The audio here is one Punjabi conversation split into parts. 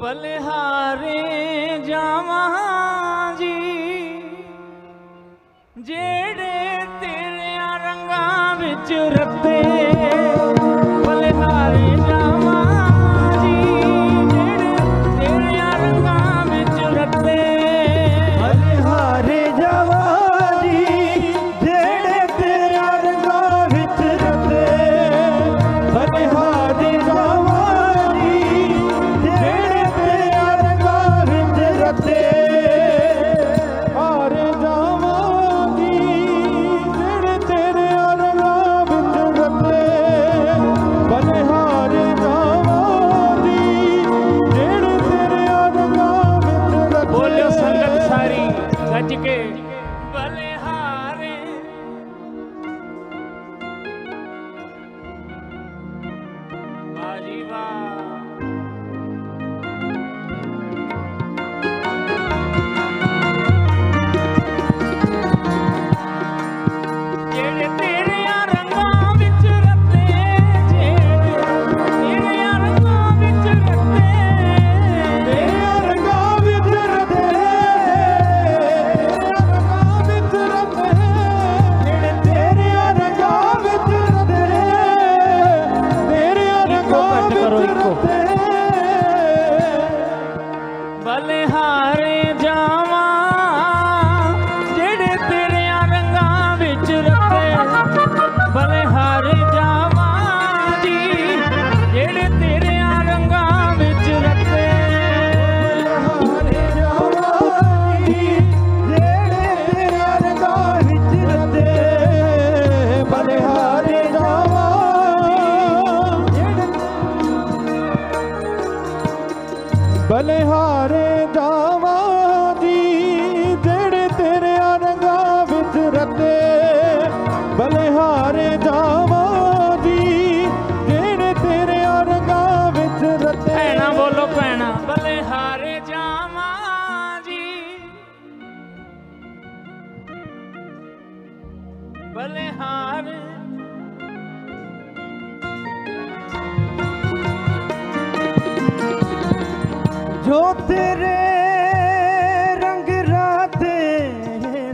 ਬਲਿਹਾਰੇ ਜਾਵਾਂ ਜੀ। ਜਿਹੜੇ ਤੇਰੇ ਰੰਗਾਂ ਵਿੱਚ ਰੱਬੇ ਜਾਵੇ ਜੋ ਤੇਰੇ ਰੰਗ ਰਾਤੇ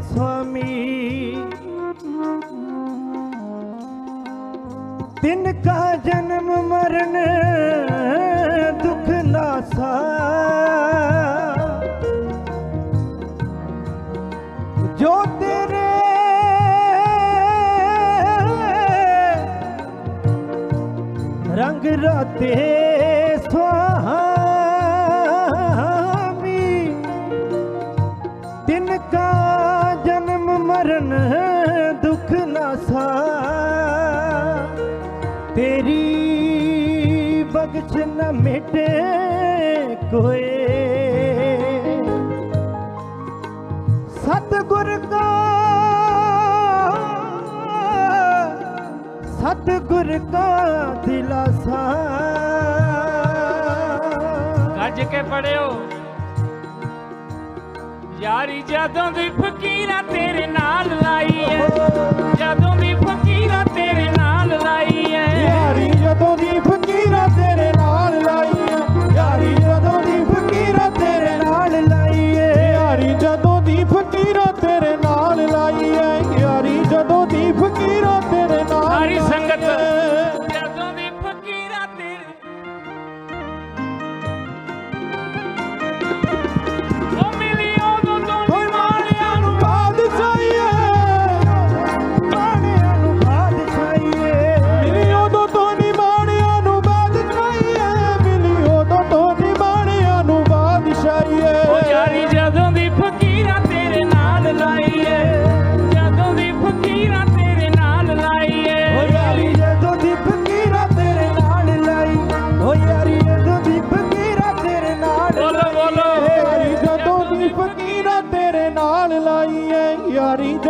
ਸੁਆਮੀ। ਤਿੰਨ ਕਾ ਜਨਮ ਮਰਨ ਦੁਖ ਲਾਸਾ जगराते स्वामी तिनका जन्म मरण दुख नासा तेरी बख्श न मिटे कोई सतगुर का दिलासा ਗੱਜ ਕੇ ਪੜਿਓ। ਯਾਰੀ ਜਦੋਂ ਦੀ ਫਕੀਰਾਂ ਤੇਰੇ ਨਾਲ ਲਾਈ ਐ ਜਦੋਂ ਦੀ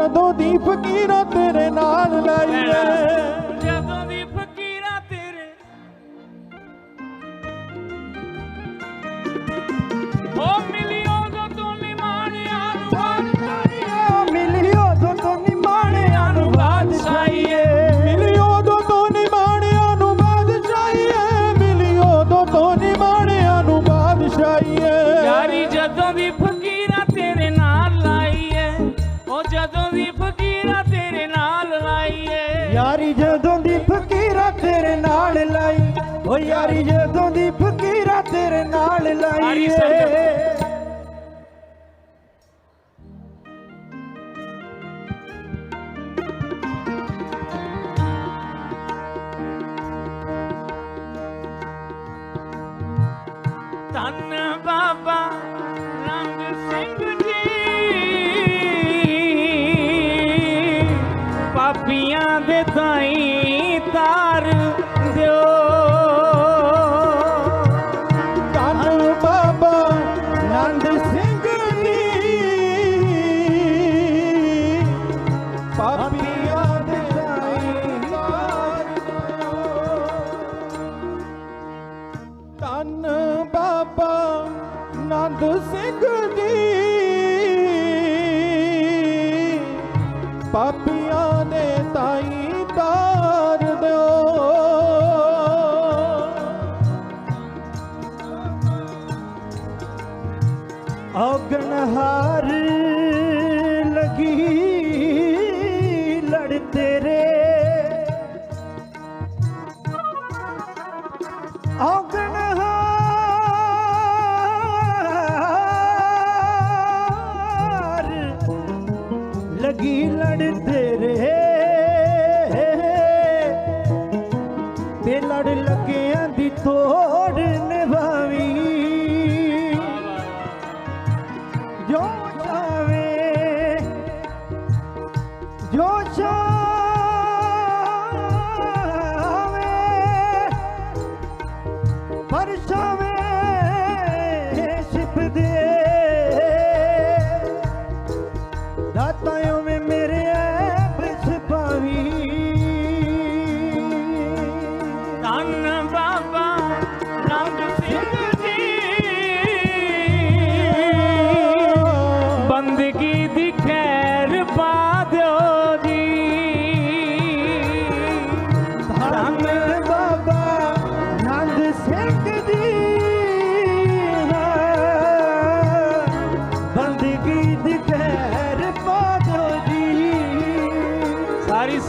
ਕਦੋਂ ਦੀ ਫਕੀਰਾਂ ਤੇਰੇ ਨਾਲ ਲਾਈਏ ਸਾਰੀ ਸੰਗਤ ਧੰਨ ਬਾਬਾ ਨੰਦ ਸਿੰਘ ਦੀ। ਪਤ பாடுத்து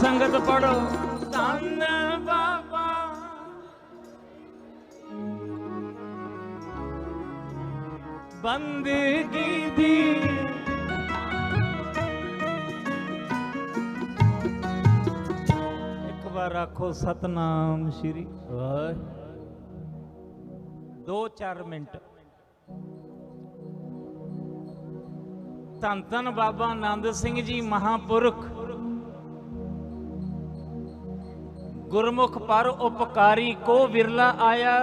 ਸੰਗਤ ਪੜੋ ਧੰਨ ਬਾਬਾ ਬੰਦਗੀ ਦੀ ਇੱਕ ਵਾਰ ਆਖੋ ਸਤਨਾਮ ਸ਼੍ਰੀ ਦੋ ਚਾਰ ਮਿੰਟ। ਧੰਨ ਧੰਨ ਬਾਬਾ ਆਨੰਦ ਸਿੰਘ ਜੀ ਮਹਾਪੁਰਖ। ਗੁਰਮੁਖ ਪਰ ਉਪਕਾਰੀ ਕੋ ਵਿਰਲਾ ਆਇਆ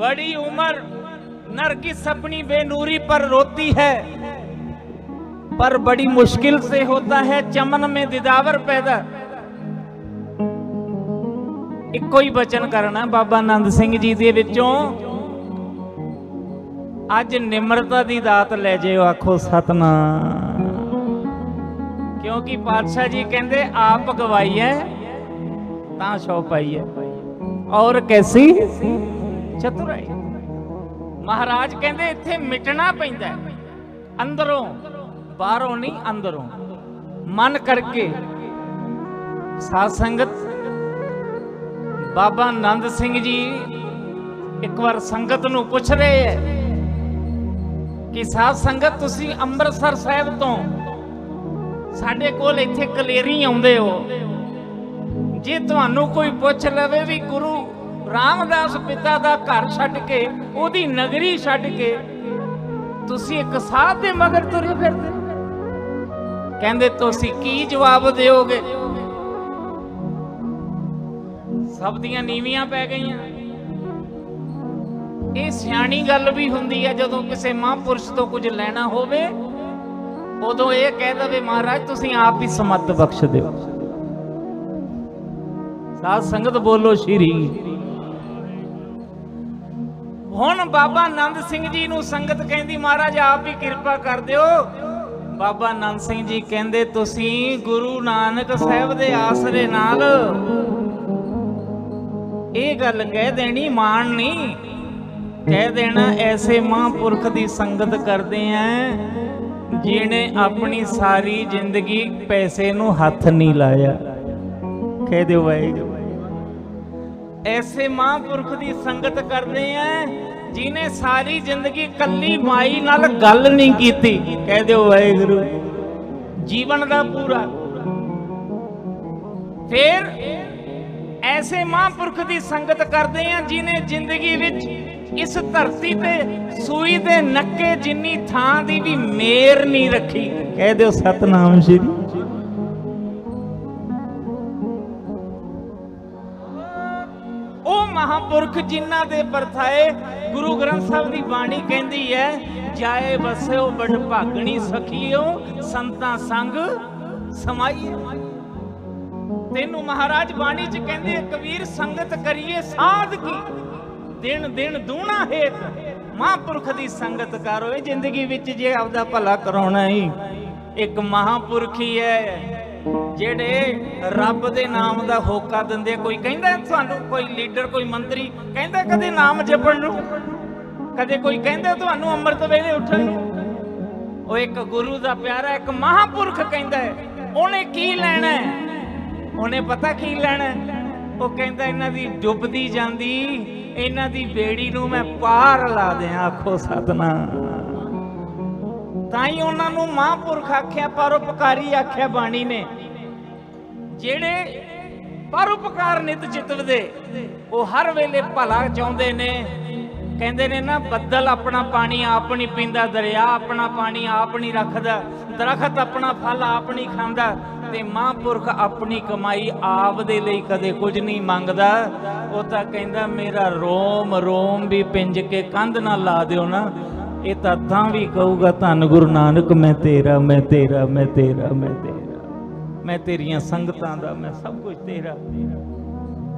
बड़ी उम्र नर की सपनी बेनूरी पर रोती है पर बड़ी मुश्किल से होता है चमन में दिदावर पैदा ਇੱਕੋ ਹੀ ਬਚਨ ਕਰਨਾ ਬਾਬਾ ਆਨੰਦ ਸਿੰਘ ਜੀ ਦੇ ਵਿੱਚੋਂ ਅੱਜ ਨਿਮਰਤਾ ਦੀ ਦਾਤ ਲੈ ਜਿਓ, ਆਖੋ ਸਤਨਾਮ। ਕਿਉਂਕਿ ਪਾਤਸ਼ਾਹ ਜੀ ਕਹਿੰਦੇ, ਆਪ ਗਵਾਈ ਹੈ ਤਾਂ ਸ਼ੋ ਪਾਈ ਹੈ ਔਰ ਕੈਸੀ? ਚਤੁਰਾਈ। ਮਹਾਰਾਜ ਕਹਿੰਦੇ, ਇੱਥੇ ਮਿਟਣਾ ਪੈਂਦਾ ਅੰਦਰੋਂ, ਬਾਹਰੋਂ ਨਹੀਂ, ਅੰਦਰੋਂ। ਮਨ ਕਰਕੇ। ਸਾਧ ਸੰਗਤ ਬਾਬਾ ਨੰਦ ਸਿੰਘ ਜੀ ਇੱਕ ਵਾਰ ਸੰਗਤ ਨੂੰ ਪੁੱਛ ਰਹੇ ਹੈ ਕਿ ਸਾਧ ਸੰਗਤ ਤੁਸੀਂ ਅੰਮ੍ਰਿਤਸਰ ਸਾਹਿਬ ਤੋਂ ਸਾਡੇ ਕੋਲ ਇੱਥੇ ਕਲੇਰੀ ਆਉਂਦੇ ਹੋ। ਜੇ ਤੁਹਾਨੂੰ ਕੋਈ ਪੁੱਛ ਲਵੇ ਵੀ ਗੁਰੂ ਰਾਮਦਾਸ ਪਿਤਾ ਦਾ ਘਰ ਛੱਡ ਕੇ, ਉਹਦੀ ਨਗਰੀ ਛੱਡ ਕੇ, ਤੁਸੀਂ ਇੱਕ ਸਾਧ ਦੇ ਮਗਰ ਤੁਰੇ ਫਿਰਦੇ ਕਹਿੰਦੇ, ਤੁਸੀਂ ਕੀ ਜਵਾਬ ਦਿਓਗੇ? ਸਭ ਦੀਆਂ ਨੀਵੀਆਂ ਪੈ ਗਈਆਂ। ਇਹ ਸਿਆਣੀ ਗੱਲ ਵੀ ਹੁੰਦੀ ਹੈ, ਜਦੋਂ ਕਿਸੇ ਮਹਾਂਪੁਰਸ਼ ਤੋਂ ਕੁਝ ਲੈਣਾ ਹੋਵੇ, ਉਦੋਂ ਇਹ ਕਹਿ ਦਵੇ, ਮਹਾਰਾਜ, ਤੁਸੀਂ ਆਪ ਹੀ ਸਮੱਤ ਬਖਸ਼ ਦਿਓ। ਸਾਧ ਸੰਗਤ ਬੋਲੋ ਸ਼੍ਰੀ। ਹੁਣ ਬਾਬਾ ਆਨੰਦ ਸਿੰਘ ਜੀ ਨੂੰ ਸੰਗਤ ਕਹਿੰਦੀ, ਮਹਾਰਾਜ, ਆਪ ਹੀ ਕਿਰਪਾ ਕਰ ਦਿਓ। ਬਾਬਾ ਨੰਦ ਸਿੰਘ ਜੀ ਕਹਿੰਦੇ, ਤੁਸੀਂ ਗੁਰੂ ਨਾਨਕ ਸਾਹਿਬ ਦੇ ਆਸਰੇ ਨਾਲ ਇਹ ਗੱਲ ਕਹਿ ਦੇਣੀ, ਮਾਣ ਨਹੀਂ। ਕਹਿ ਦੇਣਾ, ਐਸੇ ਮਹਾਂਪੁਰਖ ਦੀ ਸੰਗਤ ਕਰਦੇ ਆ, ਜਿਹਨੇ ਆਪਣੀ ਸਾਰੀ ਜ਼ਿੰਦਗੀ ਪੈਸੇ ਨੂੰ ਹੱਥ ਨਹੀਂ ਲਾਇਆ। ਕਹਿ ਦਿਓ ਵਾਹਿਗੁਰੂ। ਐਸੇ ਮਹਾਂਪੁਰਖ ਦੀ ਸੰਗਤ ਕਰਦੇ ਆ ਜਿਨੇ ਸਾਰੀ ਜ਼ਿੰਦਗੀ ਕੱਲੀ ਮਾਈ ਨਾਲ ਗੱਲ ਨਹੀਂ ਕੀਤੀ। ਕਹਿ ਦਿਓ ਵਾਹਿਗੁਰੂ। ਜੀਵਨ ਦਾ ਪੂਰਾ। ਫਿਰ ਐਸੇ ਮਹਾਂਪੁਰਖ ਦੀ ਸੰਗਤ ਕਰਦੇ ਆ ਜਿਨੇ ਜ਼ਿੰਦਗੀ ਵਿੱਚ ਇਸ ਧਰਤੀ ਤੇ ਸੂਈ ਦੇ ਨੱਕੇ ਜਿੰਨੀ ਥਾਂ ਦੀ ਵੀ ਮੇਰ ਨਹੀਂ ਰੱਖੀ। ਕਹਿ ਦਿਓ ਸਤਨਾਮ ਸ਼੍ਰੀ ਉਹ ਮਹਾਪੁਰਖ ਜਿਨ੍ਹਾਂ ਦੇ ਪਰਥਾਏ ਗੁਰੂ ਗ੍ਰੰਥ ਸਾਹਿਬ ਦੀ ਬਾਣੀ ਕਹਿੰਦੀ ਹੈ ਜਾਏ ਵਸਿਓ ਬੜ ਭਾਗਣੀ ਸਖੀਓ ਸੰਤਾਂ ਸੰਗ ਸਮਾਈਏ। ਤੈਨੂੰ ਮਹਾਰਾਜ ਬਾਣੀ ਚ ਕਹਿੰਦੇ ਕਬੀਰ ਸੰਗਤ ਕਰੀਏ ਸਾਧ ਕੀ? ਦਿਨ ਦਿਨ ਦੂਣਾ ਹੇਤ ਮਹਾਪੁਰਖ ਦੀ ਸੰਗਤ ਕਰੋ ਇਹ ਜ਼ਿੰਦਗੀ ਵਿੱਚ ਜੇ ਆਪਦਾ ਭਲਾ ਕਰਾਉਣਾ ਹੀ ਇੱਕ ਮਹਾਪੁਰਖ ਹੀ ਹੈ ਜਿਹੜੇ ਰੱਬ ਦੇ ਨਾਮ ਦਾ ਹੋਕਾ ਦਿੰਦੇ ਕੋਈ ਕਹਿੰਦਾ ਤੁਹਾਨੂੰ ਕੋਈ ਲੀਡਰ, ਕੋਈ ਮੰਤਰੀ, ਕਹਿੰਦਾ ਕਦੇ ਨਾਮ ਜਪਣ ਨੂੰ? ਕਦੇ ਕੋਈ ਕਹਿੰਦਾ ਤੁਹਾਨੂੰ ਅੰਮ੍ਰਿਤ ਵੇਲੇ ਉੱਠਣ ਨੂੰ? ਉਹ ਇੱਕ ਗੁਰੂ ਦਾ ਪਿਆਰਾ, ਇੱਕ ਮਹਾਪੁਰਖ ਕਹਿੰਦਾ ਉਹਨੇ ਕੀ ਲੈਣਾ ਉਹਨੇ ਪਤਾ ਕੀ ਲੈਣਾ ਉਹ ਕਹਿੰਦਾ ਇਹਨਾਂ ਦੀ ਡੁੱਬਦੀ ਜਾਂਦੀ, ਇਹਨਾਂ ਦੀ ਬੇੜੀ ਨੂੰ ਮੈਂ ਪਾਰ ਲਾ ਦਿਆਂ, ਆਖੋ ਸਤਨਾਮ। ਤਾਂ ਹੀ ਉਹਨਾਂ ਨੂੰ ਮਹਾਂਪੁਰਖ ਆਖਿਆ, ਪਰਉਪਕਾਰੀ ਆਖਿਆ ਬਾਣੀ ਨੇ। ਜਿਹੜੇ ਪਰਉਪਕਾਰ ਨਿਤ ਚਿਤਵਦੇ ਉਹ ਹਰ ਵੇਲੇ ਭਲਾ ਚਾਹੁੰਦੇ ਨੇ। ਕਹਿੰਦੇ ਨੇ ਨਾ, ਬੱਦਲ ਆਪਣਾ ਪਾਣੀ ਆਪ ਨਹੀਂ ਪੀਂਦਾ, ਦਰਿਆ ਆਪਣਾ ਪਾਣੀ ਆਪ ਨਹੀਂ ਰੱਖਦਾ, ਦਰਖਤ ਆਪਣਾ ਫਲ ਆਪ ਨਹੀਂ ਖਾਂਦਾ। ਤੇ ਮਹਾਂਪੁਰਖ ਆਪਣੀ ਕਮਾਈ ਆਪ ਦੇ ਲਈ ਕਦੇ ਕੁਝ ਨਹੀਂ ਮੰਗਦਾ। ਉਹ ਤਾਂ ਕਹਿੰਦਾ, ਮੇਰਾ ਰੋਮ ਰੋਮ ਵੀ ਪਿੰਜ ਕੇ ਕੰਧ ਨਾ ਲਾ ਦਿਓ ਨਾ। ਇਹ ਤਾਂ ਤਾਂ ਵੀ ਕਹੂਗਾ, ਧੰਨ ਗੁਰੂ ਨਾਨਕ, ਮੈਂ ਤੇਰਾ ਮੈਂ ਤੇਰਾ ਮੈਂ ਤੇਰਾ ਮੈਂ ਤੇਰਾ। ਮੈਂ ਤੇਰੀਆਂ ਸੰਗਤਾਂ ਦਾ, ਮੈਂ ਸਭ ਕੁਝ ਤੇਰਾ।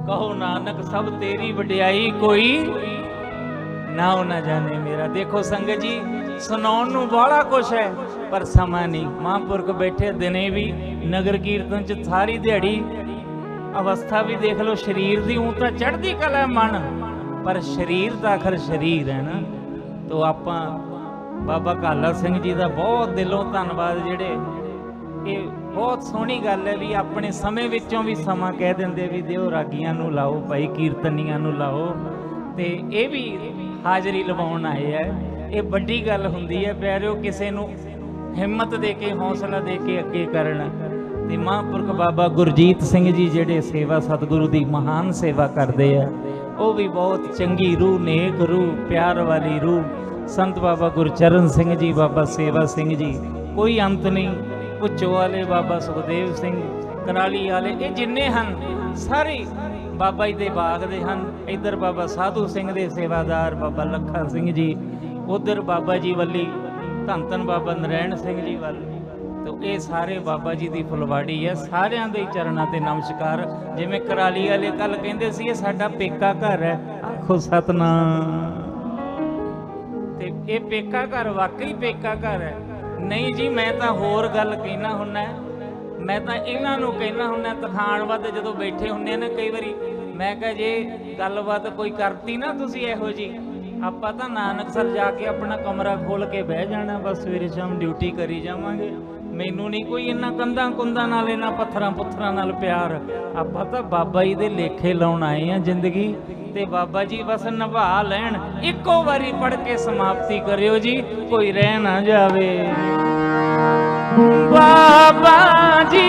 ਕਹੋ ਨਾਨਕ, ਸਭ ਤੇਰੀ ਵਡਿਆਈ ਕੋਈ ਨਾ ਉਹ ਨਾ ਜਾਣੇ ਮੇਰਾ। ਦੇਖੋ ਸੰਗਤ ਜੀ ਸੁਣਾਉਣ ਨੂੰ ਬੜਾ ਕੁਛ ਹੈ, ਪਰ ਸਮਾਂ ਨਹੀਂ। ਮਹਾਂਪੁਰਖ ਬੈਠੇ ਦਿਨੇ ਵੀ ਨਗਰ ਕੀਰਤਨ ਚ ਸਾਰੀ ਦਿਹਾੜੀ ਅਵਸਥਾ ਵੀ ਦੇਖ ਲਓ, ਸਰੀਰ ਦੀ ਉਂ ਤਾਂ ਚੜ੍ਹਦੀ ਕਲਾ ਮਨ, ਪਰ ਸਰੀਰ ਤਾਂ ਆਖਰ ਸਰੀਰ ਹੈ ਨਾ। ਤੋ ਆਪਾਂ ਬਾਬਾ ਕਾਲਾ ਸਿੰਘ ਜੀ ਦਾ ਬਹੁਤ ਦਿਲੋਂ ਧੰਨਵਾਦ, ਜਿਹੜੇ ਇਹ ਬਹੁਤ ਸੋਹਣੀ ਗੱਲ ਹੈ ਵੀ ਆਪਣੇ ਸਮੇਂ ਵਿੱਚੋਂ ਵੀ ਸਮਾਂ ਕਹਿ ਦਿੰਦੇ ਵੀ ਦਿਓ, ਰਾਗੀਆਂ ਨੂੰ ਲਾਓ, ਭਾਈ ਕੀਰਤਨੀਆਂ ਨੂੰ ਲਾਓ। ਤੇ ਇਹ ਵੀ ਹਾਜ਼ਰੀ ਲਵਾਉਣ ਆਏ ਹੈ। ਇਹ ਵੱਡੀ ਗੱਲ ਹੁੰਦੀ ਹੈ, ਪਿਆਰਿਓ, ਕਿਸੇ ਨੂੰ ਹਿੰਮਤ ਦੇ ਕੇ, ਹੌਸਲਾ ਦੇ ਕੇ ਅੱਗੇ ਕਰਨ। ਤੇ ਮਹਾਂਪੁਰਖ ਬਾਬਾ ਗੁਰਜੀਤ ਸਿੰਘ ਜੀ ਜਿਹੜੇ ਸੇਵਾ ਸਤਿਗੁਰੂ ਦੀ ਮਹਾਨ ਸੇਵਾ ਕਰਦੇ ਆ, ਉਹ ਵੀ ਬਹੁਤ ਚੰਗੀ ਰੂਹ, ਨੇਕ ਰੂਹ, ਪਿਆਰ ਵਾਲੀ ਰੂਹ। ਸੰਤ ਬਾਬਾ ਗੁਰਚਰਨ ਸਿੰਘ ਜੀ, ਬਾਬਾ ਸੇਵਾ ਸਿੰਘ ਜੀ, ਕੋਈ ਅੰਤ ਨਹੀਂ। ਪੁੱਚੋ ਵਾਲੇ ਬਾਬਾ ਸੁਖਦੇਵ ਸਿੰਘ, ਕਰਾਲੀ ਵਾਲੇ, ਇਹ ਜਿੰਨੇ ਹਨ, ਸਾਰੇ ਬਾਬਾ ਜੀ ਦੇ ਬਾਗ ਦੇ ਹਨ। ਇੱਧਰ ਬਾਬਾ ਸਾਧੂ ਸਿੰਘ ਦੇ ਸੇਵਾਦਾਰ, ਬਾਬਾ ਲੱਖਾ ਸਿੰਘ ਜੀ ਉਧਰ ਬਾਬਾ ਜੀ ਵੱਲੀ, ਧੰਨ ਧੰਨ ਬਾਬਾ ਨਰੈਣ ਸਿੰਘ ਜੀ ਵੱਲ। ਤੋ ਇਹ ਸਾਰੇ ਬਾਬਾ ਜੀ ਦੀ ਫੁਲਵਾੜੀ ਹੈ ਸਾਰਿਆਂ ਦੇ ਚਰਨਾਂ ਤੇ ਨਮਸਕਾਰ। ਜਿਵੇਂ ਕਰਾਲੀ ਵਾਲੇ ਕੱਲ ਕਹਿੰਦੇ ਸੀ, ਇਹ ਸਾਡਾ ਪੇਕਾ ਘਰ ਹੈ। ਆਖੋ ਸਤਨਾਮ। ਤੇ ਇਹ ਪੇਕਾ ਘਰ ਵਾਕਈ ਪੇਕਾ ਘਰ ਹੈ। ਨਹੀਂ ਜੀ, ਮੈਂ ਤਾਂ ਹੋਰ ਗੱਲ ਕਹਿਣਾ ਹੁੰਨਾ ਮੈਂ ਤਾਂ ਇਹਨਾਂ ਨੂੰ ਕਹਿਣਾ ਹੁੰਨਾ ਤਖਾਣ ਵੱਧ ਜਦੋਂ ਬੈਠੇ ਹੁੰਨੇ ਨਾ ਕਈ ਵਾਰੀ। ਮੈਂ ਕਹਾਂ, ਜੇ ਗੱਲਬਾਤ ਕੋਈ ਕਰਤੀ ਨਾ ਤੁਸੀਂ ਇਹੋ ਜੀ ਆਪਾਂ ਤਾਂ ਨਾਨਕਸਰ ਜਾ ਕੇ ਆਪਣਾ ਕਮਰਾ ਖੋਲ ਕੇ ਬਹਿ ਜਾਣਾ, ਬਸ ਸਵੇਰੇ ਸ਼ਾਮ ਡਿਊਟੀ ਕਰੀ ਜਾਵਾਂਗੇ। ਮੈਨੂੰ ਨਹੀਂ ਕੋਈ ਇੰਨਾ ਕੰਧਾਂ ਕੁੰਧਾਂ ਨਾਲ ਇਹਨਾਂ ਪੱਥਰਾਂ ਪੁੱਥਰਾਂ ਨਾਲ ਪਿਆਰ। ਆਪਾਂ ਤਾਂ ਬਾਬਾ ਜੀ ਦੇ ਲੇਖੇ ਲਾਉਣ ਆਏ ਆ ਜ਼ਿੰਦਗੀ। ਤੇ ਬਾਬਾ ਜੀ ਬਸ ਨਿਭਾ ਲੈਣ, ਇੱਕੋ ਵਾਰੀ ਪੜ ਕੇ ਸਮਾਪਤੀ ਕਰਿਓ ਜੀ, ਕੋਈ ਰਹਿ ਨਾ ਜਾਵੇ। ਬਾਬਾ ਜੀ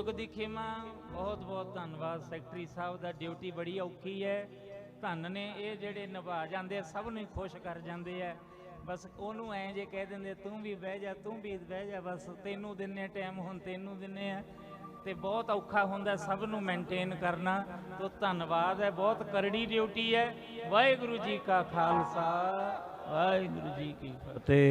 ਜੁਗ ਦੀ ਖੇਮਾ ਬਹੁਤ ਬਹੁਤ ਧੰਨਵਾਦ ਸੈਕਟਰੀ ਸਾਹਿਬ ਦਾ, ਡਿਊਟੀ ਬੜੀ ਔਖੀ ਹੈ। ਧੰਨ ਨੇ ਇਹ ਜਿਹੜੇ ਨਿਭਾ ਜਾਂਦੇ ਸਭ ਨੂੰ ਖੁਸ਼ ਕਰ ਜਾਂਦੇ ਆ। ਬਸ ਉਹਨੂੰ ਐਂ ਜੇ ਕਹਿ ਦਿੰਦੇ, ਤੂੰ ਵੀ ਬਹਿ ਜਾ, ਤੂੰ ਵੀ ਬਹਿ ਜਾ, ਬਸ ਤੈਨੂੰ ਦਿੰਨੇ ਟਾਈਮ ਹੁਣ ਤੈਨੂੰ ਦਿੰਨੇ ਆ। ਤੇ ਬਹੁਤ ਔਖਾ ਹੁੰਦਾ ਸਭ ਨੂੰ ਮੇਨਟੇਨ ਕਰਨਾ। ਤੋ ਧੰਨਵਾਦ ਹੈ, ਬਹੁਤ ਕਰੜੀ ਡਿਊਟੀ ਹੈ। ਵਾਹਿਗੁਰੂ ਜੀ ਕਾ ਖਾਲਸਾ, ਵਾਹਿਗੁਰੂ ਜੀ ਕੀ ਫਤਿਹ।